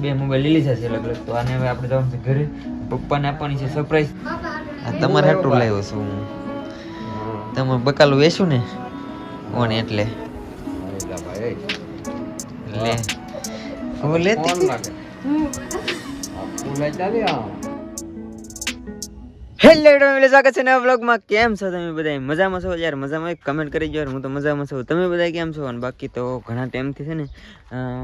બે મોબાઈલ લઈ લીધા છે અલગ અલગ તો આને હવે આપણે જવાનું છે ઘરે. પપ્પાને આપવાની છે સરપ્રાઈઝ તમારે હાટું લાવ્યો છું તમે બકાલું વેચ્યું ને ઓન એટલે. લે. હું લેતી હેલો ફેમિલી સ્વાગત છે નવા બ્લોગમાં કેમ છો તમે બધા મજામાં છો? યાર, મજામાં એક કમેન્ટ કરી જો હું તો મજામાં છું. તમે બધા કેમ છો? અને બાકી તો ઘણા ટાઈમથી છે ને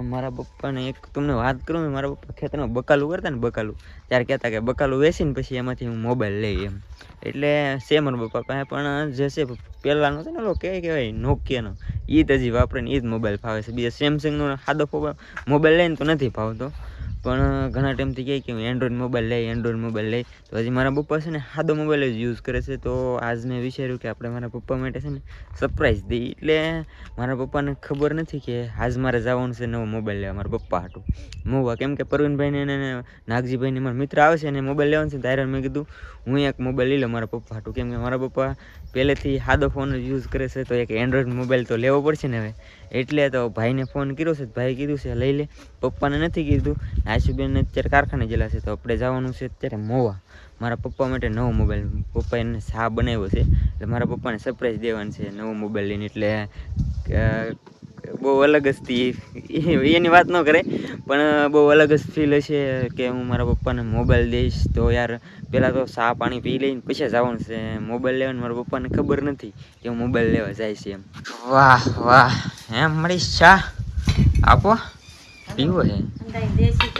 મારા પપ્પાને એક તમને વાત કરું મારા પપ્પા ખેતરમાં બકાલું કરતા ને બકાલું. ત્યારે કહેતા કે બકાલું વેચીને પછી એમાંથી હું મોબાઈલ લઈ એમ. એટલે છે મારા પપ્પા પાસે, પણ જે છે, પહેલાંનો છે ને ઓલો કે કહેવાય નોકિયાનો એ જ હજી વાપરે ને એ જ મોબાઈલ ફાવે છે. બીજા સેમસંગનો સાદો મોબાઈલ લઈને તો નથી ફાવતો. પણ ઘણા ટાઈમથી કહે કે હું એન્ડ્રોઈડ મોબાઈલ લઈ એન્ડ્રોઈડ મોબાઈલ લઈ. તો હજી મારા પપ્પા છે ને સાદો મોબાઈલ જ યુઝ કરે છે. તો આજ મેં વિચાર્યું કે આપણે મારા પપ્પા માટે છે ને સરપ્રાઈઝ દઈએ. એટલે મારા પપ્પાને ખબર નથી કે આજ મારે જવાનું છે નવો મોબાઈલ લેવા. મારા પપ્પા હાટું. મોવા કેમ કે પરવીનભાઈને અને નાગજીભાઈને મારા મિત્ર આવે છે અને મોબાઈલ લેવાનું છે ત્યારે મેં કીધું, હું એક મોબાઈલ લઈ લઉં મારા પપ્પા હાટું. કેમ કે મારા પપ્પા પહેલેથી સાદો ફોન યુઝ કરે છે. તો એક એન્ડ્રોઈડ મોબાઈલ તો લેવો પડશે ને હવે. એટલે તો ભાઈને ફોન કર્યો છે ભાઈ કીધું છે, લઈ લે. પપ્પાને નથી કીધું. આશુબેન અત્યારે કારખાને ગયેલા છે, તો આપણે જવાનું છે અત્યારે મોવા. મારા પપ્પા માટે નવો મોબાઈલ પપ્પા એને સા બનાવ્યો છે. એટલે મારા પપ્પાને સરપ્રાઈઝ દેવાનું છે નવો મોબાઈલ લઈને. એટલે બહુ અલગ જ થી એની વાત ન કરે પણ બહુ અલગ જ ફીલ હશે કે હું મારા પપ્પાને મોબાઈલ દઈશ. તો યાર પહેલાં તો સા પાણી પી લઈને પછી જવાનું છે. મોબાઈલ લેવાનું મારા પપ્પાને ખબર નથી કે હું મોબાઈલ લેવા જાય છે એમ. વાહ વાહ. એમ મળી ચા? આપો. પીવો છે દેશી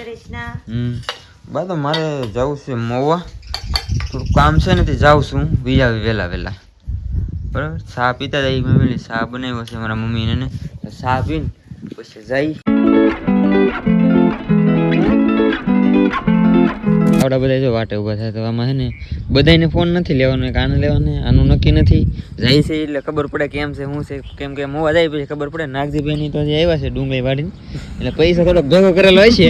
બા તો મારે જવું છે મોવા. થોડું કામ છે ને તે જાઉં છું. બીજા આવી વહેલા વહેલા બરાબર? ચા પીતા જઈ મમ્મીને ચા બનાવ્યો છે મારા મમ્મીને ચા પીને પછી જઈ. આવડા બધા જો વાટે ઊભા થાય તો આમાં છે ને બધાને ફોન નથી લેવાનો એક આને લેવાનો આનું નક્કી નથી. જાય છે એટલે ખબર પડે કેમ છે શું છે કેમ કે મોવા જાય પછી ખબર પડે નાગજીભાઈની તો હજી આવ્યા છે ડુંગળી વાડીને. એટલે પૈસા થોડોક ભેગો કરેલો હોય છે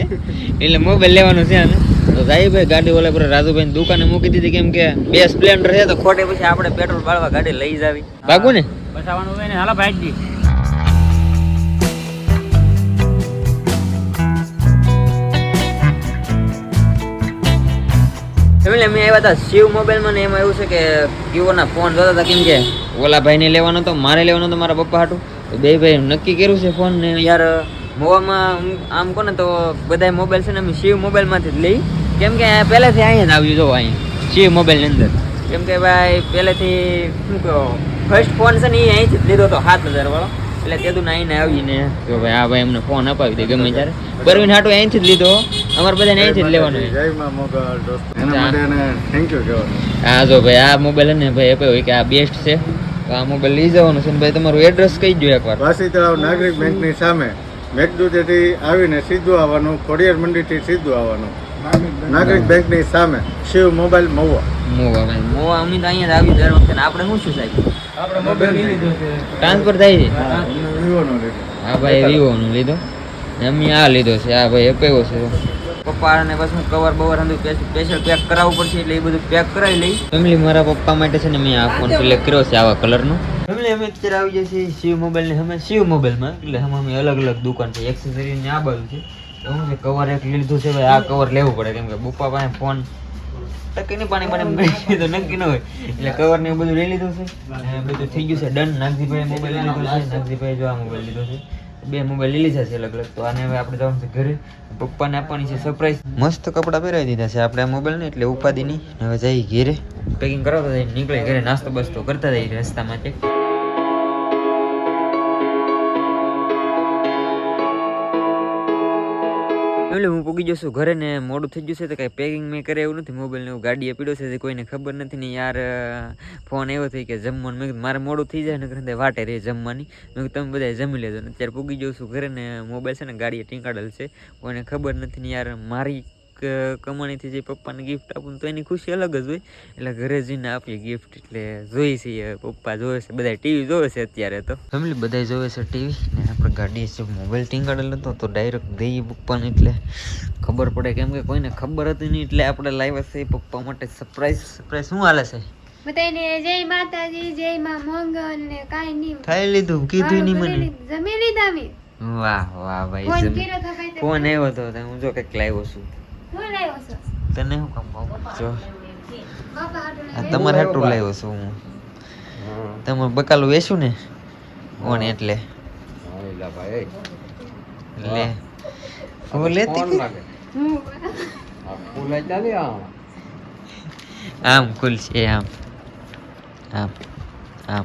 એટલે મોબાઈલ લેવાનો છે આને. તો જાય ભાઈ ગાડી ઓલા પર રાજુભાઈ દુકાને મૂકી દીધી કેમ કે બે સ્પ્લેન્ડર છે તો ખોટે પછી આપણે પેટ્રોલ બાળવા ગાડી લઈ જાવી. ભાગું ને? બસાવાનું હોય ને હાલા ભાઈજી ફેમિલી અમે આવ્યા હતા શિવ મોબાઈલમાં ને એમાં એવું છે કે વિવોના ફોન જોતા હતા કેમ કે ઓલા ભાઈને લેવાનો હતો મારે લેવાનો હતો મારા પપ્પા હાટું. તો બે ભાઈ નક્કી કર્યું છે ફોન ને યાર, મોવામાં આમ- કહો કોને તો બધા મોબાઈલ છે ને અમે શિવ મોબાઈલમાંથી જ લઈ. કેમ કે પહેલેથી અહીંયા જ આવ્યું જો અહીંયા. શિવ મોબાઈલની અંદર. કેમ કે ભાઈ, પહેલેથી શું કહો ફર્સ્ટ ફોન છે ને એ અહીંથી જ લીધો હતો, સાત હજાર એટલે તેદું આવીને આવીને તો ભાઈ આ ભાઈ એમને ફોન અપાવી દે ગમે ત્યારે. પરવીન હાટો અહીંથી જ લીધો અમારે બધાને અહીંથી જ લેવાનો છે. જય માં મોગલ દોસ્ત. એના માટે એને થેન્ક યુ હા જો ભાઈ આ મોબાઈલ ને ભાઈ આપ્યો કે આ બેસ્ટ છે. તો આ મોબાઈલ લઈ જવાનું છે ને ભાઈ તમારું એડ્રેસ કહી દો એકવાર. વાસી તળાવ નાગરિક બેંકની સામે મેઘદૂતેથી આવીને સીધું આવવાનું ખોડિયાર મંડીથી સીધું આવવાનું. નાગરિક બેંકની સામે શિવ મોબાઈલ મહુવા. મોવા ભાઈ મોવા અમે તો અહીંયા આવી દર વખતે. આપણે શું શું સાહેબ? આપણે મોબાઈલ લીધો છે. ટ્રાન્સફર થાય છે? હા ભાઈ વિવો લીધો. અમે આ લીધો છે. આ ભાઈ અપાયો છે. પપ્પા ને બસ હું કવર બવર હંધું સ્પેશિયલ પેક કરાવવું પડશે એટલે એ બધું પેક કરાવી લઈ. ફેમિલી મારા પપ્પા માટે છે ને મેં આ ફોન સિલેક્ટ કર્યો છે આવા કલરનો ફેમિલી અમે અત્યારે આવી છીએ શિવ મોબાઈલની અમે શિવ મોબાઈલમાં એટલે આમાં અમે અલગ અલગ દુકાન છે. એક્સેસરીની આ બાજુ છે. તો શું છે કવર એક લીધું છે. ભાઈ આ કવર લેવું પડે. કેમ કે પપ્પા પાસે ફોન ટકીની પાણી પાણી ગઈ તો નક્કી ન હોય. એટલે કવર ને બધું લઈ લીધું છે. બધું થઈ ગયું છે ડન નાગજીભાઈ મોબાઈલ લઈ લીધો છે નાગજીભાઈ જો આ મોબાઈલ લીધો છે. બે મોબાઈલ લઈ લીધા છે અલગ અલગ. તો આને હવે આપણે જવાનું છે ઘરે. પપ્પાને આપવાની છે સરપ્રાઈઝ મસ્ત કપડાં પહેરાવી દીધા છે આપણે આ મોબાઈલ ને, એટલે ઉપાદી નહીં હવે જઈ ઘેરે. પેકિંગ કરાવતા જઈ નીકળી ઘરે. નાસ્તો બસ્તો કરતા જઈએ રસ્તામાં ચેક એટલે હું પૂગી જશું ઘરે ને મોડું થઈ ગયું છે તો કાંઈ પેકિંગ મેં કરે એવું નથી. મોબાઈલ ને એવું ગાડીએ પીડ્યો છે કોઈને ખબર નથી ને યાર ફોન એવો થઈ કે જમવાનું. મેં મારે મોડું થઈ જાય ને ઘરે વાટે રહે જમવાની. મેં તમે બધા જમી લેજો. ને અત્યારે પૂગી જઉં છું ઘરે ને મોબાઈલ છે ને ગાડીએ ટીંકાડેલ છે. કોઈને ખબર નથી ને યાર, મારી કમાણીથી જે પપ્પાને ગિફ્ટ આપું તો એની ખુશી અલગ જ હોય. એટલે ઘરે જઈને આપીએ ગિફ્ટ એટલે જોઈ છીએ. પપ્પા જોવે છે બધા ટીવી જોવે છે અત્યારે તો. ફેમિલી બધા જોવે છે ટીવી ને આપણે ગાડીએ છે. મોબાઈલ ટીંગાડેલો હતો તો ડાયરેક્ટ દઈએ પપ્પાને એટલે ખબર પડે. કેમ કે કોઈને ખબર હતી નહીં એટલે આપણે લાવ્યા છે. પપ્પા માટે સરપ્રાઈઝ સરપ્રાઈઝ શું હાલે છે? બધાને જય માતાજી જય માં મંગલ ને કાંઈ નહીં. ખાઈ લીધું કીધું નહીં મને. જમી લીધા અમે વાહ વાહ ભાઈ ફોન કર્યો તો ભાઈ ફોન આવ્યો હતો તો હું જો કંઈક લાવ્યો છું. હું લાવ્યો છો તને શું કામ કહું? જો. આ તમારે હાટું લાવ્યો છું હું. તમે બકાલું વેચું ને? ઓન એટલે. લે. હું. લેતી? આમ. છે આમ. આમ આમ.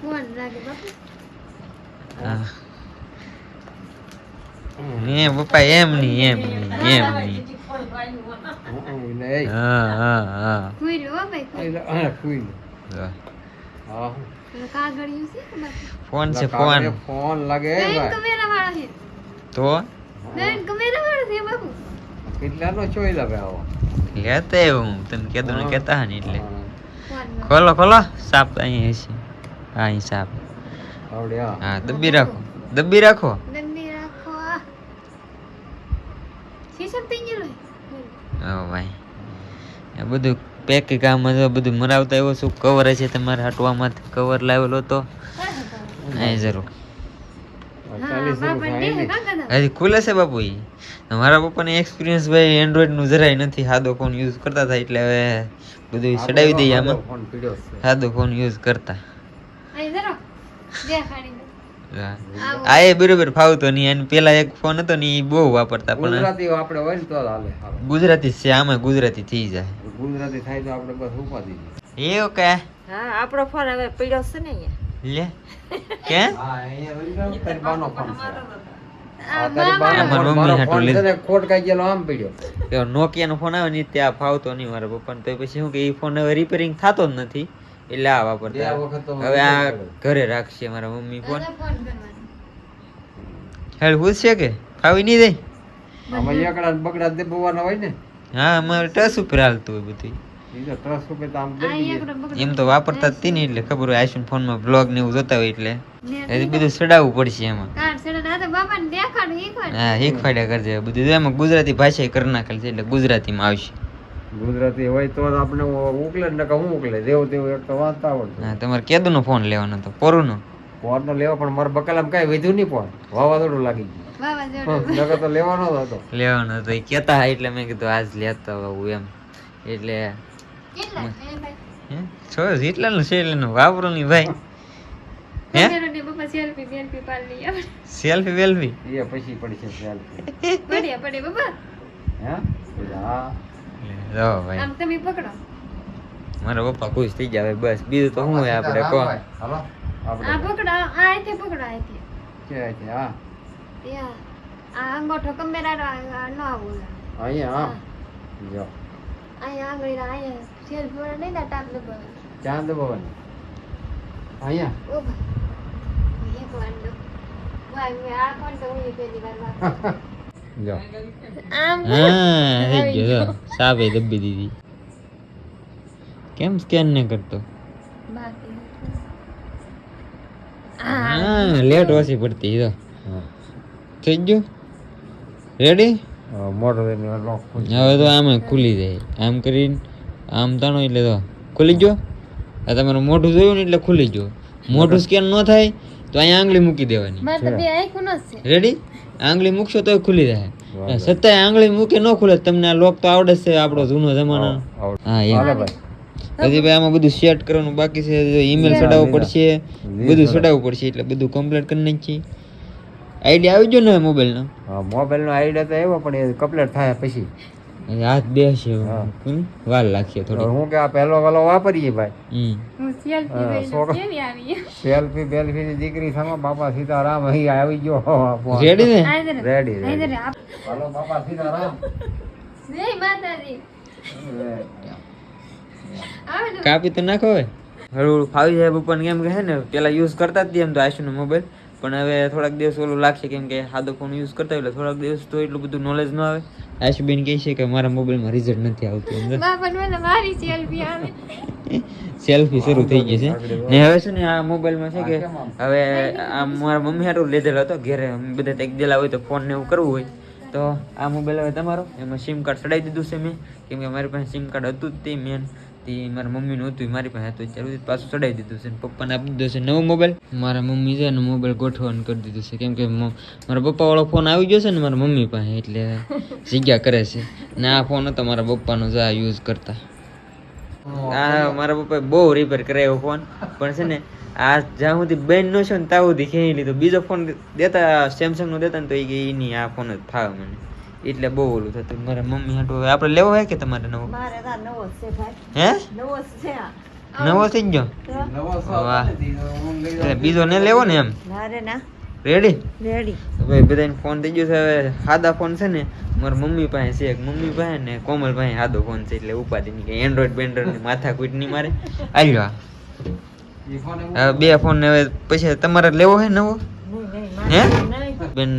ફોન લાગે બાપુ. હા. એ પપ્પા એમ નહીં એમ નહીં એમ નહીં. હા હા ફોન છે ફોન. ફોન લાગે તો? કેટલાનો ચોઈ લેતા હું તને કીધું ને કહેતા હા ને એટલે. ખોલો ખોલો સાપ અહીં હશે. હા અહીં સાપ. હા. હા દબ્બી રાખો દબ્બી રાખો આ શીશમ થઈ ગયેલો ઓ ભાઈ. એ બધું પેક કામ હતો બધું મરાવતા એવો શું કવર છે તમારે હટવામાં કવર લાવેલો હતો અહીં જરૂર. હજી ખુલે છે બાપુ એ મારા પપ્પાને એક્સપિરિયન્સ ભાઈ એન્ડ્રોઈડનું જરાય નથી. સાદો ફોન યુઝ કરતા હતા એટલે હવે બધું ચડાવી દઈએ આમાં. સાદો ફોન યુઝ કરતા. આ એ બરોબર ફાવતો નહીં. અને પેલા એક ફોન હતો ને એ બહુ વાપરતા પણ ગુજરાતી આપણે હોય ને તો હાલે ગુજરાતી છે આમાં ગુજરાતી થઈ જાય. ગુજરાતી થાય તો આપણે બસ ઉપાધી એ ઓકે હા આપણો ફોન હવે પડ્યો છે ને લે. કે? હા અહીંયા વળી જાઓ, તારી ફોન. છે. ને ખોટ ખાઈ ગયેલો આમ પડ્યો. પેલો નોકિયાનો ફોન આવે ને ત્યાં ફાવતો નહીં મારા પપ્પા તો પછી શું કે એ ફોન હવે રિપેરિંગ થતો જ નથી. એટલે આ વાપરતા હવે આ ઘરે રાખશે મારા મમ્મી ફોન. ફોન હેલ પૂછશે કે? ફાવી નહીં જાય આમાં એકડા બગડા દે બોવાના હોય ને? હા અમારે ટસ ઉપર હાલતું હોય બધું. એમ તો વાપરતા જ તી ને એટલે ખબર હોય આઈફોન ફોનમાં બ્લોગ ને એવું જોતા હોય એટલે. બધું ચડાવવું પડશે એમાં. હા એક ફાયદા કરજે બધું એમાં ગુજરાતી ભાષા કરી નાખેલ છે એટલે ગુજરાતીમાં આવશે. ગુજરાતી હોય તો આપણે ઉકલે ને હું ઉકલે દેવ દેવ એક તો વાંચતા આવડતું હા તમારે કેદુનો ફોન લેવાનો હતો? પોરુનો? ફોન નો લેવો પણ મારા બકાલામાં કઈ વધ્યું નહીં ફોન. વાવાઝોડું લાગી ગયું. નકર તો લેવાનો જ હતો. લેવાનો હતો. એ કહેતા હા એટલે મેં કીધું આજ લેતા આવું એમ. એટલે એ ભાઈ. હે? છે એટલે વાપરો નહીં ભાઈ. હે? પંદરો ને બાપા સેલ્ફી સેલ્ફી પાડી લઈ સેલ્ફી વેલ્ફી? એ પછી પડશે સેલ્ફી. પડ્યા પડે બાબા હે? હા જો ભાઈ. આમ તમે પકડો. મારા પપ્પા ખુશ થઈ જાય બસ. બીજું તો શું આપણે કહો હાલો આ પકડો. આ આયથી પકડો આયથી. કે છે હા. યા આ અંગોઠો કમેરા ન આવું અહીંયા હા. જો. અહીંયા આગળ અહીંયા વાળા નહીં ના ટાપ દબાવે ચાંદ ભવન અહીંયા. ઓ ભાઈ. એક વાર દો ભાઈ મેં આ કોણ તો હું પહેલી વાર. જો આમ હા ગયો. સાબે દબ્બી દીધી. કેમ સ્કેન ને કરતો? હા લેટ ઓછી પડતી જો. થઈ ગયું? રેડી મોટો હવે તો આમે ખુલી જાય. આમ કરીને આમ તાણો એટલે તો ખુલી ગયો? આ તમારું મોઢું જોયું ને એટલે ખુલી ગયો. મોઢું સ્કેન ન થાય તો અહીંયા આંગળી મૂકી દેવાની. મારે તો બે આંખો ન જ છે. રેડી આંગળી મૂકશો તો ખુલી જાય બરાબર. છતાંય આંગળી મૂકે ન ખુલે તમને આ લોક તો આવડે છે આપણો જૂનો જમાનો. હા એ ભાઈ. હજી ભાઈ આમાં બધું સેટ કરવાનું બાકી છે. ઈમેલ ચડાવવું પડશે. બધું ચડાવવું પડશે એટલે બધું કમ્પ્લીટ કરી નાખી આઈડિયા આવી ગયો ને મોબાઈલનો હા મોબાઈલ નો આઈડિયા તો આવ્યો પણ એ કમ્પ્લીટ થાય પછી. હાથ બેસે. વાર લાગશે થોડી હું કે આ પહેલો વાલો વાપરીએ ભાઈ. સેલ્ફી બેલ્ફી ની દીકરી સામે બાપા સીતારામ અહીં આવી ગયો. રેડી ને? રેડી રેડી હાલો બાપા સીતારામ. જય માતાજી. કાપી તો નાખો હવે. હળવું ફાવી જાય પપ્પાને કેમ કે હે ને પેલા યુઝ કરતા જ એમ તો આશુનો મોબાઈલ પણ હવે થોડાક દિવસ ઓલું લાગશે કેમ કે સાદો ફોન યુઝ કરતા હોય એટલે થોડાક દિવસ તો એટલું બધું નોલેજ ન આવે. આશુબેન કહે છે કે મારા મોબાઈલમાં રિઝલ્ટ નથી આવતું સેલ્ફી આવે. સેલ્ફી શરૂ થઈ ગઈ છે. ને હવે છે ને આ મોબાઈલમાં છે કે હવે આ મારા મમ્મી હારું લીધેલો હતો ઘેરે બધા ટેક દેલા હોય તો ફોન ને એવું કરવું હોય. તો આ મોબાઈલ હવે તમારો એમાં સિમ કાર્ડ ચડાવી દીધું છે મેં. કેમ કે મારી પાસે સિમ કાર્ડ હતું જ તે મેન તે મારા મમ્મીનું હતું, મારી પાસે હતું પાછું ચડાવી દીધું છે પપ્પાને આપી દીધો છે નવો મોબાઈલ મારા મમ્મી છે ને મોબાઈલ ગોઠવવાનું કરી દીધું છે. કેમ કે મારા પપ્પા વાળો ફોન આવી ગયો છે ને મારા મમ્મી પાસે, એટલે જગ્યા કરે છે. ને આ ફોન હતો મારા પપ્પાનો જ આ યુઝ કરતા. આ મારા પપ્પાએ બહુ રિપેર કરાયો ફોન પણ છે ને, આ જ્યાં સુધી બેન નો છે ને ત્યાં સુધી ખેંચી લીધો. બીજો ફોન દેતા સેમસંગ નો દેતા ને તો એ નહીં, આ ફોન જ ફાવે મને. એટલે બહુ ઓલું થતું મારા મમ્મી હાટુ હવે આપણે લેવો હોય કે તમારે નવો? મારે તો નવો છે ભાઈ. હે? નવો છે નવો થઈ ગયો વાહ એટલે બીજો ને લેવો ને એમ? ના. ના રેડી રેડી ભાઈ બધાને ફોન થઈ ગયો છે. હવે સાદા ફોન છે ને મારા મમ્મી પાસે છે એક. મમ્મી પાસે ને કોમલ પાસે સાદો ફોન છે એટલે ઉપાધિ નહીં કે એન્ડ્રોઈડ બેન્ડ્રોઈડની માથા કૂટ નહીં મારે. આવ્યો આ બે ફોન હવે પછી તમારે લેવો હે નવો? હે? બેન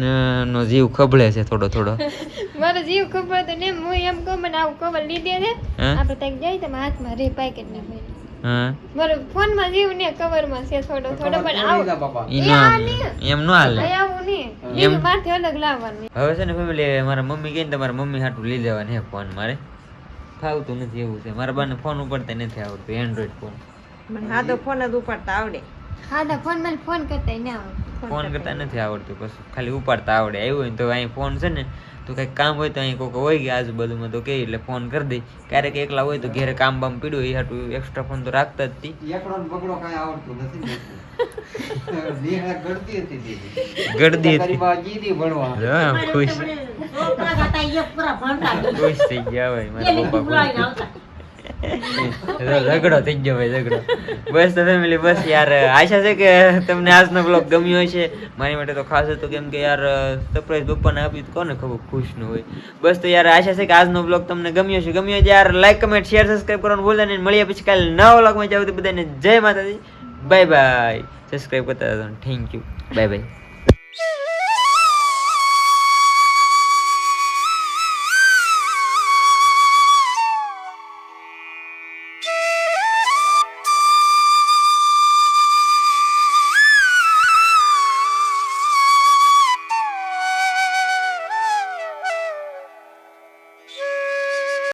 નો જીવ ખબળે છે થોડો થોડો. મારો જીવ ખબર તો ને હું એમ કહું મને આવું કવર લીધે છે આપણે ત્યાં જાય તમે હાથમાં રે પેકેટ ને હા? મારો ફોનમાં જીવ ને કવરમાં છે થોડો થોડો પણ આવું. ઈ એ આ નો નહીં. એમ નો હાલે. આવું નહીં. એમ? મારથી અલગ લાવવાનું. હવે છે ને ફેમિલી મારા મમ્મી કહીને તમારા મમ્મી હાટું લઈ લેવાની હે ફોન મારે. ફાવતું નથી એવું છે. મારા બાને ફોન ઉપાડતા નથી આવડતું એન્ડ્રોઈડ ફોન સાદો ફોન જ ઉપાડતા આવડે. સાદા ફોનમાં ફોન કરતા ના આવડે ફોન કરતા નથી આવડતું પછી ખાલી ઉપાડતા આવડે. આવ્યું હોય ને તો અહીં ફોન છે ને તો કંઈક કામ હોય તો અહીં કોઈક હોય ગયા આજુબાજુમાં તો કે એટલે ફોન કરી દઈ ક્યારેક એકલા હોય તો ઘેરે કામ બામ પીડ્યું એ હાટું એક્સ્ટ્રા ફોન તો રાખતા જ તી. ગળદી હતી હા, ખુશ. થઈ ગયા હોય મારા પપ્પા. ઝઘડો થઈ ગયો ભાઈ ઝઘડો બસ તો ફેમિલી બસ યાર. આશા છે કે તમને આજનો બ્લોગ ગમ્યો હશે. મારી માટે તો ખાસ હતો કેમ કે યાર સરપ્રાઈઝ પપ્પાને આપ્યું તો કોને ખબર, ખુશ ન હોય. બસ તો યાર, આશા છે કે આજનો બ્લોગ તમને ગમ્યો છે ગમ્યો છે યાર લાઈક કમેન્ટ શેર સબસ્ક્રાઈબ કરવાનું ભૂલે નહીં. મળીએ પછી કાલે નવા બ્લોગમાં જાવ તો બધાને જય માતાજી. બાય બાય સબસ્ક્રાઈબ કરતા થેન્ક યુ બાય બાય